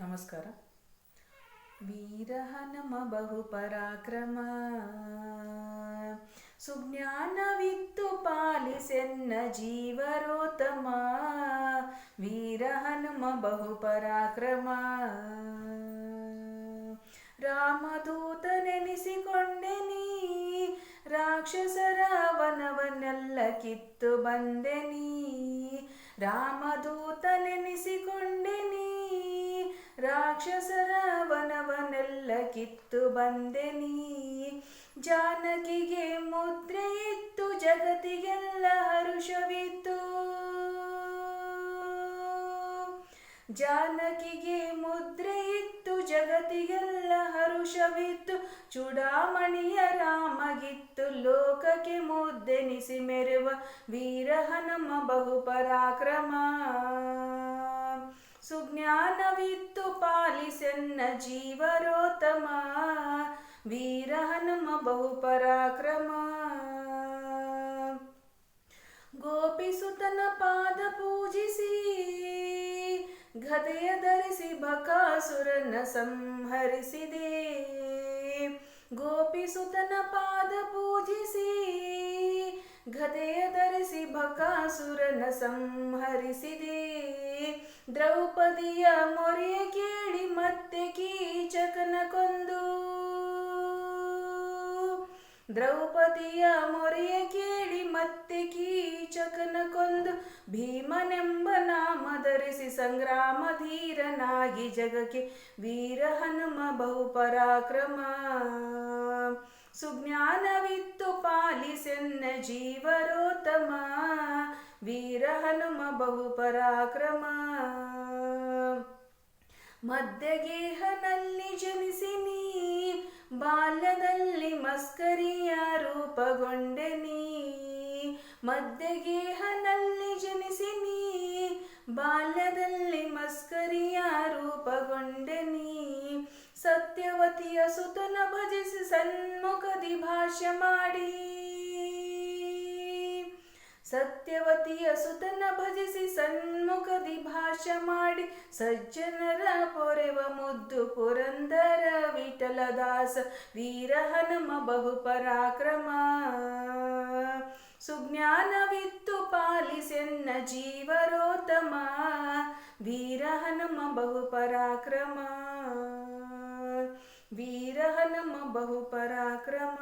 ನಮಸ್ಕಾರ. ವೀರ ನಮ ಬಹು ಪರಾಕ್ರಮ ಸುಜ್ಞಾನವಿತ್ತು ಪಾಲಿಸೆನ್ನ ಜೀವರೋತ್ತಮ. ವೀರ ನಮ ಬಹು ಪರಾಕ್ರಮ ರಾಮದೂತನೆನಿಸಿಕೊಂಡೆ ನೀ. ರಾಕ್ಷಸರ ವನವನ್ನೆಲ್ಲ ಕಿತ್ತು ಬಂದೆ ನೀ. ರಾಮದೂತನೆನಿಸಿಕೊಂಡೆ ರಾಕ್ಷಸರ ವನವನೆಲ್ಲ ಕಿತ್ತು ಬಂದೆ ನೀ. ಜಾನಕಿಗೆ ಮುದ್ರೆ ಇತ್ತು, ಜಗತ್ತಿಗೆಲ್ಲ ಹರುಷವಿತ್ತು. ಜಾನಕಿಗೆ ಮುದ್ರೆ ಇತ್ತು, ಜಗತ್ತಿಗೆಲ್ಲ ಹರುಷವಿತ್ತು. ಚೂಡಾಮಣಿಯ ರಾಮಗಿತ್ತು, ಲೋಕಕ್ಕೆ ಮುದ್ದೆನಿಸಿ ಮೆರುವ ವೀರ ಹನುಮ ಬಹು ಪರಾಕ್ರಮ ಸುಜ್ಞಾನವಿತ್ತು ಪಾಲಿಸೆನ್ನ ಜೀವರೋತ್ತಮ ವೀರ ಹನುಮ ಬಹು ಪರಾಕ್ರಮ ಗೋಪಿಸುತನ ಪಾದ ಪೂಜಿಸಿ, ಗದೆಯ ಧರಿಸಿ ಬಕಾಸುರನ ಸಂಹರಿಸಿದೆ. ಗೋಪಿಸುತನ ಪಾದ ಪೂಜಿಸಿ, ಗದೆಯ ಧರಿಸಿ ಬಕಾಸುರನ ಸಂಹರಿಸಿದೆ. ದ್ರೌಪದಿಯ ಮೊರೆಯ ಕೇಳಿ ಮತ್ತೆ ಕೀಚಕನ ಕೊಂದು. ದ್ರೌಪದಿಯ ಮೊರೆಯ ಕೇಳಿ ಮತ್ತೆ ಕೀಚಕನ ಕೊಂದು. ಭೀಮನೆಂಬ ನಾಮ ಧರಿಸಿ ಸಂಗ್ರಾಮ ಧೀರನಾಗಿ ಜಗಕ್ಕೆ ವೀರ ಹನುಮ ಬಹು ಪರಾಕ್ರಮ. ಸುಜ್ಞಾನವಿತ್ತು ಪಾಲಿಸೆನ್ನ ಜೀವರೋತ್ತಮ. ವೀರ ಹನುಮ ಬಹು ಮಧ್ಯಗೇಹನಲ್ಲಿ ಜನಿಸಿ ನೀ ಬಾಲ್ಯದಲ್ಲಿ ಮಸ್ಕರಿಯ ರೂಪಗೊಂಡೆ ನೀ ಮಧ್ಯಗೇಹನಲ್ಲಿ ಜನಿಸಿ ನೀ ಬಾಲ್ಯದಲ್ಲಿ ಮಸ್ಕರಿಯ ರೂಪಗೊಂಡೆ ನೀ ಸತ್ಯವತಿಯ ಸುತನ ಭಜಿಸಿ ಸನ್ಮುಖದಿ ಭಾಷ್ಯ ಮಾಡಿ. ಸತ್ಯವತಿಯ ಸುತನ ಭಜಿಸಿ ಸನ್ಮುಖದಿ ಭಾಷ ಮಾಡಿ ಸಜ್ಜನರ ಪೊರೆವ ಮುದ್ದು ಪುರಂದರ ವಿಠಲದಾಸ ವೀರ ಹನುಮ ಬಹು ಪರಾಕ್ರಮ ಸುಜ್ಞಾನವಿತ್ತು ಪಾಲಿಸೆನ್ನ ಜೀವರೋತ್ತಮ ವೀರ ಹನುಮ ಬಹು ಪರಾಕ್ರಮ ವೀರ ಹನುಮ ಬಹು ಪರಾಕ್ರಮ